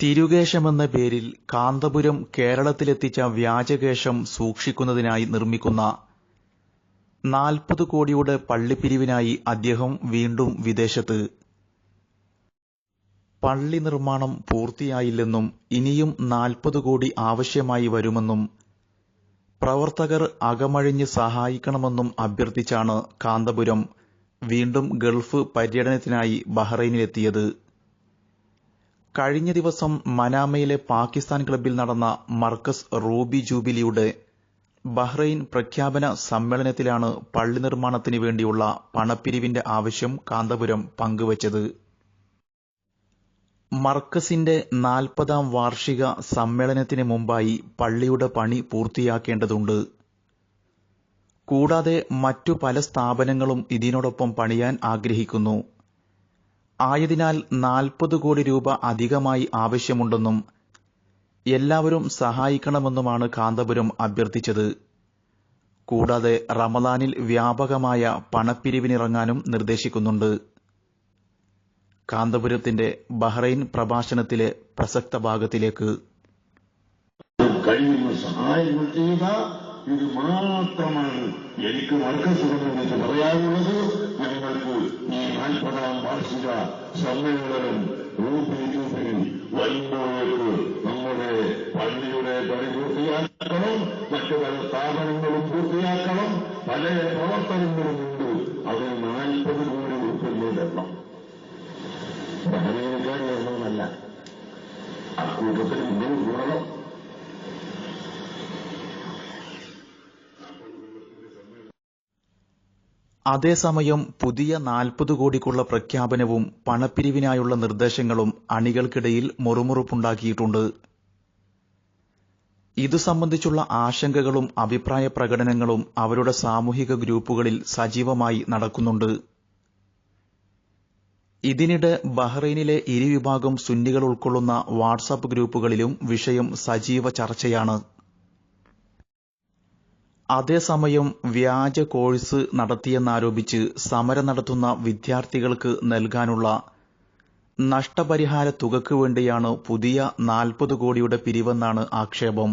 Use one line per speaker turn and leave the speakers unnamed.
തിരുകേശമെന്ന പേരിൽ കാന്തപുരം കേരളത്തിലെത്തിച്ച വ്യാജകേശം സൂക്ഷിക്കുന്നതിനായി നിർമ്മിക്കുന്ന നാൽപ്പത് കോടിയുടെ പള്ളിപ്പിരിവിനായി അദ്ദേഹം വീണ്ടും വിദേശത്ത്. പള്ളി നിർമ്മാണം പൂർത്തിയായില്ലെന്നും ഇനിയും നാൽപ്പത് കോടി ആവശ്യമായി വരുമെന്നും പ്രവർത്തകർ അകമഴിഞ്ഞ് സഹായിക്കണമെന്നും അഭ്യർത്ഥിച്ചാണ് കാന്തപുരം വീണ്ടും ഗൾഫ് പര്യടനത്തിനായി ബഹ്റൈനിലെത്തിയത്. കഴിഞ്ഞ ദിവസം മനാമയിലെ പാകിസ്ഥാൻ ക്ലബിൽ നടന്ന മർക്കസ് റൂബി ജൂബിലിയുടെ ബഹ്റൈൻ പ്രഖ്യാപന സമ്മേളനത്തിലാണ് പള്ളി നിർമ്മാണത്തിന് വേണ്ടിയുള്ള പണപ്പിരിവിന്റെ ആവശ്യം കാന്തപുരം പങ്കുവച്ചത്. മർക്കസിന്റെ നാൽപ്പതാം വാർഷിക സമ്മേളനത്തിന് മുമ്പായി പള്ളിയുടെ പണി പൂർത്തിയാക്കേണ്ടതുണ്ട്. കൂടാതെ മറ്റു പല സ്ഥാപനങ്ങളും ഇതിനോടൊപ്പം പണിയാൻ ആഗ്രഹിക്കുന്നു. ആയതിനാൽ നാൽപ്പത് കോടി രൂപ അധികമായി ആവശ്യമുണ്ടെന്നും എല്ലാവരും സഹായിക്കണമെന്നുമാണ് കാന്തപുരം അഭ്യർത്ഥിച്ചത്. കൂടാതെ റമദാനിൽ വ്യാപകമായ പണപ്പിരിവിനിറങ്ങാനും നിർദ്ദേശിക്കുന്നുണ്ട്. കാന്തപുരത്തിന്റെ ബഹ്റൈൻ പ്രഭാഷണത്തിലെ പ്രസക്ത ഭാഗത്തിലേക്ക്.
കഴിയുന്ന സഹായങ്ങൾ ചെയ്യുക. ഇത് മാത്രമാണ് എനിക്ക് മർക്കസ് സംബന്ധിച്ച് പറയാനുള്ളത് ഞങ്ങൾക്ക് ഈ നാൽപ്പതാം വാർഷിക സമ്മേളനം ട്യൂബിൽ വരുമ്പോഴേക്ക് നമ്മുടെ പള്ളിയുടെ പണി പൂർത്തിയാക്കണം മറ്റു പല സ്ഥാപനങ്ങളും പൂർത്തിയാക്കണം പല പ്രവർത്തനങ്ങളും ഉണ്ട്. അതിന് നാൽപ്പത് കോടി ഉൾപ്പെടുന്ന വെള്ളം ബഹ്റൈനുകാർ വെള്ളമല്ല അക്കൂട്ടത്തിൽ നിങ്ങൾ കൂടണം.
അതേസമയം പുതിയ നാൽപ്പത് കോടിക്കുള്ള പ്രഖ്യാപനവും പണപ്പിരിവിനായുള്ള നിർദ്ദേശങ്ങളും അണികൾക്കിടയിൽ മുറുമുറുപ്പുണ്ടാക്കിയിട്ടുണ്ട്. ഇതു സംബന്ധിച്ചുള്ള ആശങ്കകളും അഭിപ്രായ പ്രകടനങ്ങളും അവരുടെ സാമൂഹിക ഗ്രൂപ്പുകളിൽ സജീവമായി നടക്കുന്നുണ്ട്. ഇതിനിടെ ബഹ്റൈനിലെ ഇരുവിഭാഗം സുന്നികൾ ഉൾക്കൊള്ളുന്ന വാട്സാപ്പ് ഗ്രൂപ്പുകളിലും വിഷയം സജീവ ചർച്ചയാണ്. അതേസമയം വ്യാജ കോഴ്സ് നടത്തിയെന്നാരോപിച്ച് സമരം നടത്തുന്ന വിദ്യാർത്ഥികൾക്ക് നൽകാനുള്ള നഷ്ടപരിഹാര തുകയ്ക്ക് വേണ്ടിയാണ് പുതിയ നാൽപ്പത് കോടിയുടെ പിരിവെന്നാണ് ആക്ഷേപം.